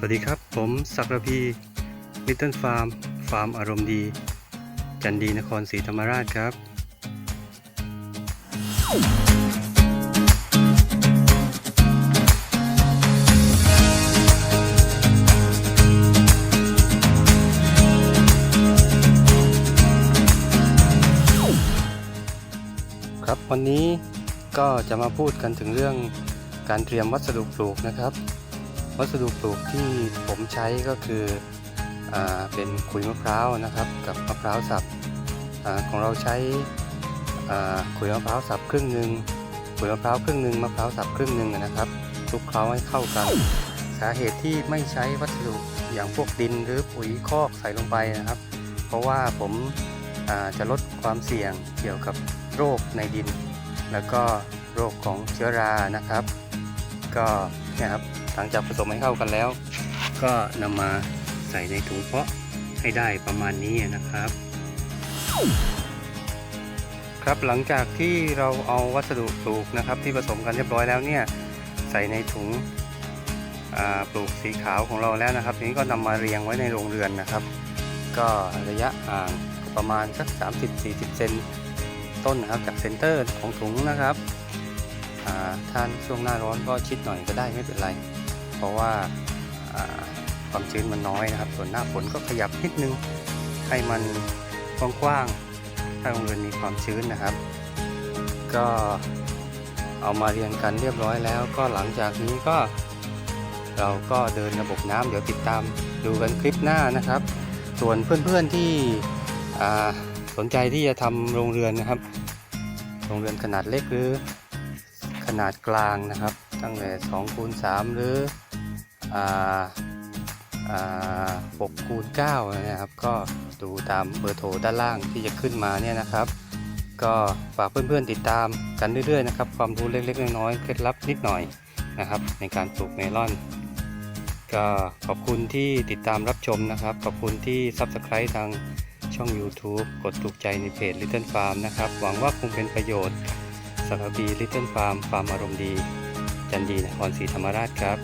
สวัสดีครับ ผมศักรพีลิตเติ้ลฟาร์ม ฟาร์มอารมณ์ดี จันดีนครศรีธรรมราชครับ ครับวันนี้ก็จะมาพูดกันถึงเรื่องการเตรียมวัสดุปลูกนะครับ วัสดุปลูกที่ผมใช้ก็คืออเป็นขุยมะพร้าวนะครับ กับมะพร้าวสับอของเราใช้ขุยมะพร้าวสับครึ่งหนึ่งขุยมะพร้าวครึ่งหนึ่งมะพร้าวสับครึ่งหนึ่งนะครับคลุกเคล้าให้เข้ากัน สาเหตุที่ไม่ใช้วัสดุอย่างพวกดินหรือปุ๋ยคอกใส่ลงไปนะครับ เพราะว่าผมาจะลดความเสี่ยงเกี่ยวกับโรคในดิน แล้วก็โรคของเชื้อรานะครับ ก็เนี่ยครับหลังจากผสมให้เข้ากันแล้ว ก็นำมาใส่ในถุงเพาะให้ได้ประมาณนี้นะครับ ครับหลังจากที่เราเอาวัสดุปลูกนะครับ ที่ผสมกันเรียบร้อยแล้วเนี่ยใส่ในถุงปลูกสีขาวของเราแล้วนะครับทีนี้ก็นำมาเรียงไว้ในโรงเรือนนะครับ ก็ระยะห่างประมาณสัก 30-40 เซนต้นนะครับจากเซนเตอร์ของถุงนะครับ ท่านช่วงหน้าร้อนก็ชิดหน่อยก็ได้ไม่เป็นไร เพราะว่าความชื้นมันน้อยนะครับ ส่วนหน้าฝนก็ขยับนิดนึงให้มันกว้างๆถ้าโรงเรือนมีความชื้นนะครับ ก็เอามาเรียงกันเรียบร้อยแล้ว ก็หลังจากนี้ก็เราก็เดินระบบน้ำเดี๋ยวติดตามดูกันคลิปหน้านะครับ ส่วนเพื่อนๆที่สนใจที่จะทำโรงเรือนนะครับ โรงเรือนขนาดเล็กหรือ ขนาดกลางนะครับ ตั้งแต่2คูณ3หรือ6คูณ9นะครับ ก็ดูตามเบอร์โทรด้านล่างที่จะขึ้นมาเนี่ยนะครับ ก็ฝากเพื่อนๆติดตามกันเรื่อยๆนะครับ ความรู้เล็กๆน้อยๆเคล็ดลับนิดหน่อยนะครับ ในการปลูกเมลอน ก็ขอบคุณที่ติดตามรับชมนะครับ ขอบคุณที่ Subscribe ทางช่อง YouTube กดถูกใจในเพจ Little Farm นะครับ หวังว่าคงเป็นประโยชน์ สำหรับบี Little Farm ฟาร์มอารมณ์ดี จันดีนครศรีธรรมราชครับ